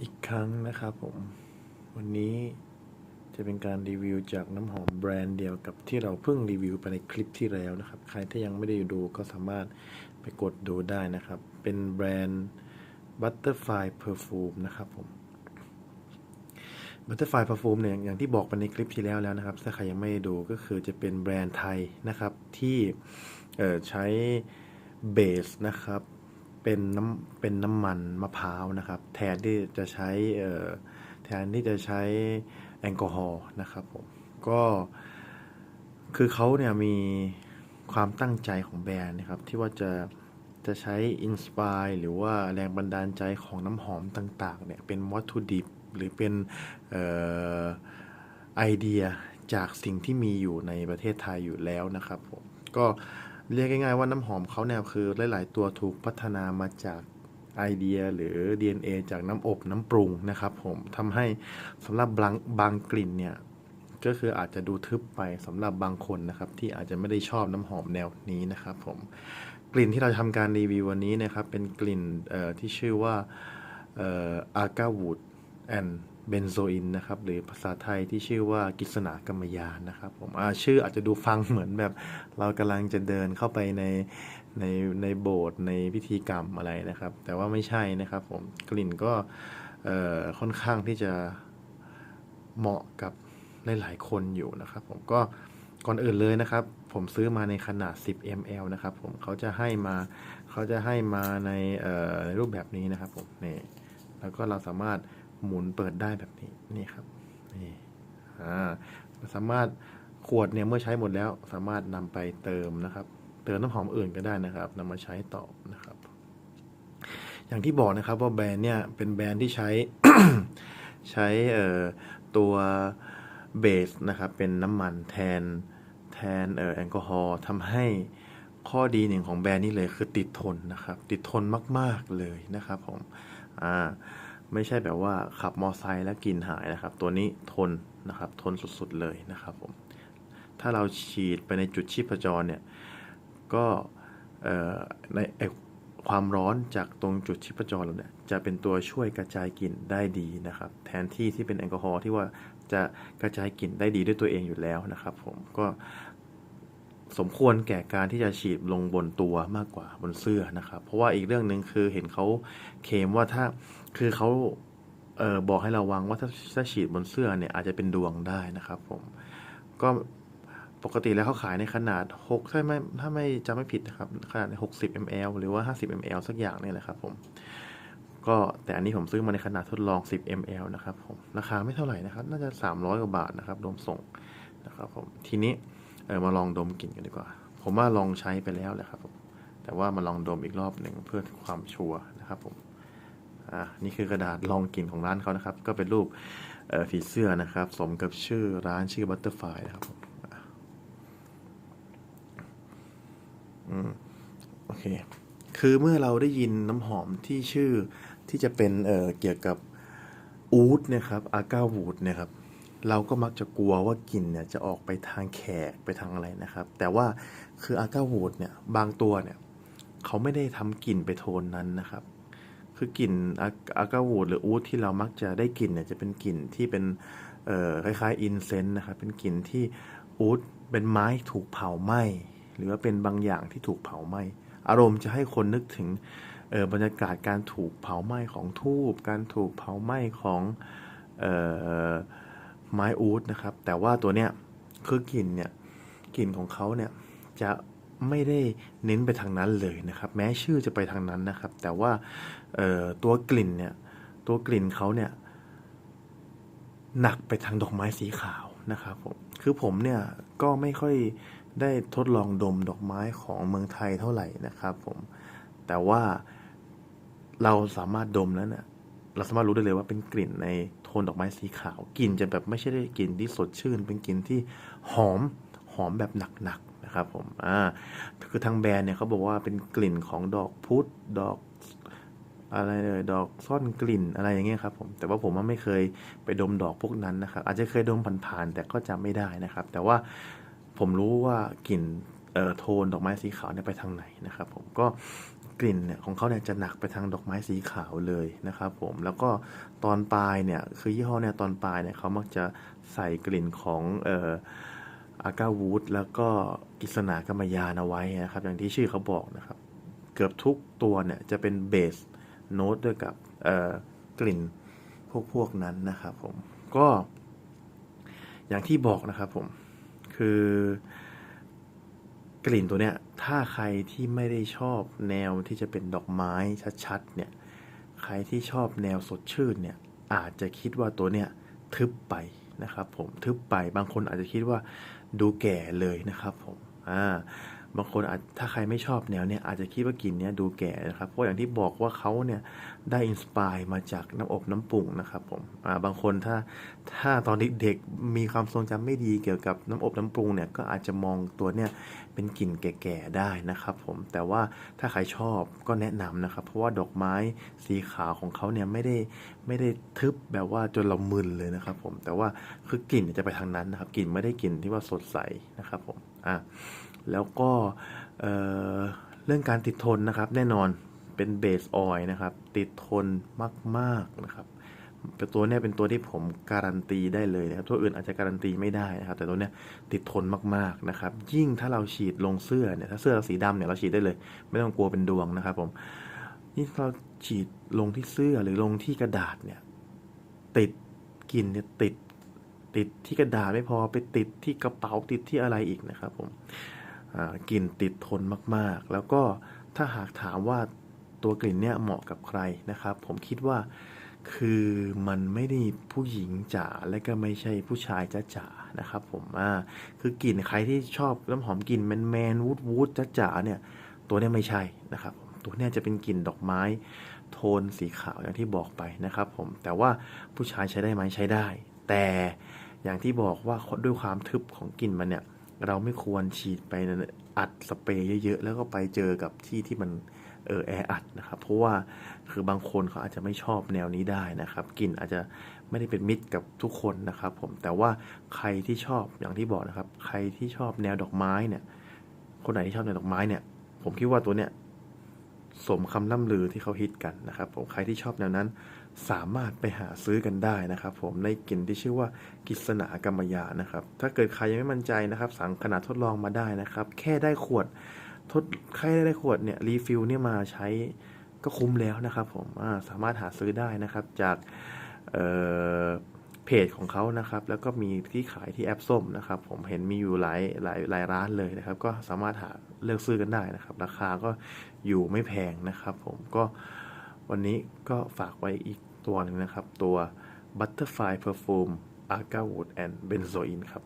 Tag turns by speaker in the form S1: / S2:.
S1: อีกครั้งนะครับผม วันนี้จะเป็นการรีวิวจากน้ำหอมแบรนด์เดียวกับที่เราเพิ่งรีวิวไปในคลิปที่แล้วนะครับ ใครที่ยังไม่ได้ดูก็สามารถไปกดดูได้นะครับ เป็นแบรนด์ Butterfly Perfume นะครับผม Butterfly Perfume เนี่ยอย่างที่บอกไปในคลิปที่แล้วแล้วนะครับ ถ้าใครยังไม่ได้ดูก็คือจะเป็นแบรนด์ไทยนะครับที่ใช้เบสนะครับ เป็นน้ำเป็นน้ำมันมะพร้าวนะครับ แทนที่จะใช้แทนที่จะใช้แอลกอฮอล์นะครับผมก็คือเขาเนี่ยมีความตั้งใจของแบรนด์นะครับ ที่ว่าจะจะใช้อินสปายหรือว่าแรงบันดาลใจของน้ำหอมต่างๆเนี่ยเป็นวัตถุดิบหรือเป็นไอเดียจากสิ่งที่มีอยู่ในประเทศไทยอยู่แล้วนะครับผมก็ เรียกง่ายๆว่าน้ำหอมเขาเนี่ยคือหลาย ๆ ตัวถูกพัฒนามาจากไอเดียหรือ DNA จากน้ำอบน้ำปรุงนะครับผมทำให้สำหรับบางบางกลิ่นเนี่ยก็คืออาจจะดูทึบไปสำหรับบางคนนะครับที่อาจจะไม่ได้ชอบน้ำหอมแนวนี้นะครับผมกลิ่นที่เราทำการรีวิววันนี้นะครับเป็นกลิ่นที่ชื่อว่าอาร์กาวูดแอน เบนโซอินนะครับหรือภาษาไทยที่ชื่อว่ากิษณากรรมยานนะครับผมชื่ออาจจะดูฟังเหมือนแบบ เรากำลังจะเดินเข้าไปในในในโบสถ์ในพิธีกรรมอะไรนะครับ แต่ว่าไม่ใช่นะครับผมกลิ่นก็ค่อนข้างที่จะเหมาะกับหลายๆคนอยู่นะครับ ผมก็ก่อนอื่นเลยนะครับ ผมซื้อมาในขนาด 10 ml นะครับผมเขาจะให้มาเขาจะให้มาในในรูปแบบนี้นะครับผมนี่แล้วก็เราสามารถ หมุนเปิดได้แบบนี้นี่ครับนี่าสามารถขวดเนี่ยเมื่อใช้หมดแล้ว สามารถนำไปเติมนะครับ เติมน้ำหอมอื่นก็ได้นะครับนำมาใช้ต่อนะครับ อย่างที่บอกนะครับว่าแบรนด์เนี่ยเป็นแบรนด์ที่ใช้ใช้เอ่อตัวเบสนะครับเป็นน้ำมันแทนแทนเอ่อแอลกอฮอล์ทำให้ข้อดีหนึ่งของแบรนด์นี้เลยคือติดทนนะครับ ติดทนมาก ๆเลยนะครับผมอ่า ไม่ใช่แบบว่าขับมอไซค์แล้วกลิ่นหายนะครับ ตัวนี้ทนนะครับทนสุดๆเลยนะครับผมถ้าเราฉีดไปในจุดชีพจรเนี่ยก็ในความร้อนจากตรงจุดชีพจรเราเนี่ยจะเป็นตัวช่วยกระจายกลิ่นได้ดีนะครับ แทนที่ที่เป็นแอลกอฮอล์ที่ว่าจะกระจายกลิ่นได้ดีด้วยตัวเองอยู่แล้วนะครับ ผมก็ สมควรแก่การที่จะฉีดลงบนตัวมากกว่าบนเสื้อนะครับ เพราะว่าอีกเรื่องหนึ่งคือเห็นเขาเคมว่าถ้าคือเขาเออบอกให้ระวังว่าถ้าถ้าฉีดบนเสื้อเนี่ยอาจจะเป็นดวงได้นะครับผมก็ปกติแล้วเขาขายในขนาด 6 ถ้าไม่ถ้าไม่จำไม่ผิดนะครับ ขนาด 60 ml หรือว่า 50 ml สักอย่างเนี่ยแหละครับผมก็แต่อันนี้ผมซื้อมาในขนาดทดลอง 10 ml นะครับผมราคาไม่เท่าไหร่นะครับ น่าจะ 300 กว่าบาทนะครับรวมส่งนะครับผมทีนี้ เออมาลองดมกลิ่นกันดีกว่า ผมว่าลองใช้ไปแล้วแหละครับผมแต่ว่ามาลองดมอีกรอบหนึ่งเพื่อความชัวร์นะครับผมอ่านี่คือกระดาษลองกลิ่นของร้านเขานะครับ ก็เป็นรูปเออผีเสื้อนะครับ สมกับชื่อร้านชื่อ Butterfly นะครับผมอืมโอเค คือเมื่อเราได้ยินน้ำหอมที่ชื่อที่จะเป็นเออเกี่ยวกับอูดนี่ยครับอาก้าวูดนี่ยครับ เราก็มักจะกลัวว่ากลิ่นเนี่ยจะออกไปทางแขกไปทางอะไรนะครับ แต่ว่าคืออาก้าวูดเนี่ยบางตัวเนี่ยเขาไม่ได้ทำกลิ่นไปโทนนั้นนะครับ คือกลิ่นอากาวูดหรืออูดที่เรามักจะได้กลิ่นเนี่ยจะเป็นกลิ่นที่เป็นคล้ายๆอินเซนต์นะครับเป็นกลิ่นที่อูดเป็นไม้ถูกเผาไหม้หรือว่าเป็นบางอย่างที่ถูกเผาไหม้อารมณ์จะให้คนนึกถึงบรรยากาศการถูกเผาไหม้ของทูบการถูกเผาไหม้ของเอ่อ ไม้อูดนะครับ แต่ว่าตัวเนี้ยคือกลิ่นเนี่ยกลิ่นของเขาเนี่ยจะไม่ได้เน้นไปทางนั้นเลยนะครับ แม้ชื่อจะไปทางนั้นนะครับ แต่ว่าเอ่อตัวกลิ่นเนี่ยตัวกลิ่นเขาเนี่ยหนักไปทางดอกไม้สีขาวนะครับผมคือผมเนี่ยก็ไม่ค่อยได้ทดลองดมดอกไม้ของเมืองไทยเท่าไหร่นะครับผมแต่ว่าเราสามารถดมแล้วเนี่ยเราสามารถรู้ได้เลยว่าเป็นกลิ่นใน โทนดอกไม้สีขาวกลิ่นจะแบบไม่ใช่ได้กลิ่นที่สดชื่น เป็นกลิ่นที่หอมหอมแบบหนักๆนะครับผมอ่าคือทางแบรนด์เนี่ยเขาบอกว่าเป็นกลิ่นของดอกพุธดอกอะไรเลยดอกซ่อนกลิ่นอะไรอย่างเงี้ยครับผมแต่ว่าผมไม่เคยไปดมดอกพวกนั้นนะครับ อาจจะเคยดมผ่านๆแต่ก็จำไม่ได้นะครับ แต่ว่าผมรู้ว่ากลิ่นเอ่อโทนดอกไม้สีขาวเนี่ยไปทางไหนนะครับ ผมก็ กลิ่นเนี่ยของเขาเนี่ยจะหนักไปทางดอกไม้สีขาวเลยนะครับผมแล้วก็ตอนปลายเนี่ยคือยี่ห้อเนี่ยตอนปลายเนี่ยเขามักจะใส่กลิ่นของเอ่ออากาวูดแล้วก็กิษณากรรมยานเอาไว้นะครับ อย่างที่ชื่อเขาบอกนะครับ เกือบทุกตัวเนี่ยจะเป็นเบสโน้ตด้วยกับเอ่อกลิ่นพวกพวกนั้นนะครับผมก็อย่างที่บอกนะครับผมคือ กลิ่นตัวเนี้ยถ้าใครที่ไม่ได้ชอบแนวที่จะเป็นดอกไม้ชัดๆเนี่ยใครที่ชอบแนวสดชื่นเนี่ยอาจจะคิดว่าตัวเนี้ยทึบไปนะครับผมทึบไปบางคนอาจจะคิดว่าดูแก่เลยนะครับผมอ่า บางคนอาจถ้าใครไม่ชอบแนวเนี้ยอาจจะคิดว่ากลิ่นเนี้ยดูแก่นะครับเพราะอย่างที่บอกว่าเขาเนี่ยได้อินสปายมาจากน้ำอบน้ำปรุงนะครับผมอ่าบางคนถ้าถ้าตอนเด็กๆมีความทรงจำไม่ดีเกี่ยวกับน้ำอบน้ำปรุงเนี่ยก็อาจจะมองตัวเนี่ยเป็นกลิ่นแก่ๆได้นะครับผมแต่ว่าถ้าใครชอบก็แนะนำนะครับ เพราะว่าดอกไม้สีขาวของเขาเนี่ยไม่ได้ไม่ได้ทึบแบบว่าจนเรามึนเลยนะครับผมแต่ว่าคือกลิ่นจะไปทางนั้นนะครับกลิ่นไม่ได้กลิ่นที่ว่าสดใสนะครับผมอะแล้วก็เเรื่องการติดทนนะครับ แน่นอนเป็นเบสออยนะครับ ติดทนมากๆนะครับตัวเนี้ยเป็นตัวที่ผมการันตีได้เลยนะครับ ตัวอื่นอาจจะการันตีไม่ได้นะครับ แต่ตัวเนี้ยติดทนมากๆนะครับ ยิ่งถ้าเราฉีดลงเสื้อเนี่ยถ้าเสื้อเราสีดำเนี่ยเราฉีดได้เลย ไม่ต้องกลัวเป็นดวงนะครับ ผมยิ่เราฉีดลงที่เสื้อหรือลงที่กระดาษเนี่ย ติดกลิ่นเนี่ยติด ติดที่กระดาษไม่พอไปติดที่กระเป๋าติดที่อะไรอีกนะครับ ผม กลิ่นติดทนมากๆ แล้วก็ถ้าหากถามว่าตัวกลิ่นเนี่ยเหมาะกับใครนะครับ ผมคิดว่าคือมันไม่ได้ผู้หญิงจ๋าและก็ไม่ใช่ผู้ชายจ้าจ๋านะครับ ผมอ่าคือกลิ่นใครที่ชอบน้ำหอมกลิ่นแมนแมนวูดวูดจ้าจ๋าเนี่ยตัวเนี้ยไม่ใช่นะครับ ตัวเนี้ยจะเป็นกลิ่นดอกไม้โทนสีขาวอย่างที่บอกไปนะครับ ผมแต่ว่าผู้ชายใช้ได้ไหมใช้ได้ แต่อย่างที่บอกว่าด้วยความทึบของกลิ่นมันเนี่ย เราไม่ควรฉีดไปอัดสเปรย์เยอะๆ แล้วก็ไปเจอกับที่ที่มันเออแออัดนะครับ เพราะว่าคือบางคนเขาอาจจะไม่ชอบแนวนี้ได้นะครับกลิ่นอาจจะไม่ได้เป็นมิตรกับทุกคนนะครับ ผมแต่ว่าใครที่ชอบอย่างที่บอกนะครับ ใครที่ชอบแนวดอกไม้เนี่ย คนไหนที่ชอบแนวดอกไม้เนี่ย ผมคิดว่าตัวเนี้ย สมคำล่ำลือที่เขาฮิตกันนะครับผมใครที่ชอบแนวนั้นสามารถไปหาซื้อกันได้นะครับ ผมในกลิ่นที่ชื่อว่ากิษณากรรมยานะครับ ถ้าเกิดใครยังไม่มั่นใจนะครับ สั่งขนาดทดลองมาได้นะครับ แค่ได้ขวดทดแค่ได้ขวดเนี่ยรีฟิลเนี่ยมาใช้ก็คุ้มแล้วนะครับ ผมสามารถหาซื้อได้นะครับจากเอ่อ เพจของเขานะครับ แล้วก็มีที่ขายที่แอปส้มนะครับ ผมเห็นมีอยู่หลายหลายหลายร้านเลยนะครับ ก็สามารถหาเลือกซื้อกันได้นะครับ ราคาก็อยู่ไม่แพงนะครับ ผมก็วันนี้ก็ฝากไว้อีกตัวหนึ่งนะครับ ตัว Butterfly Perfume Arga Wood and Benzoin ครับ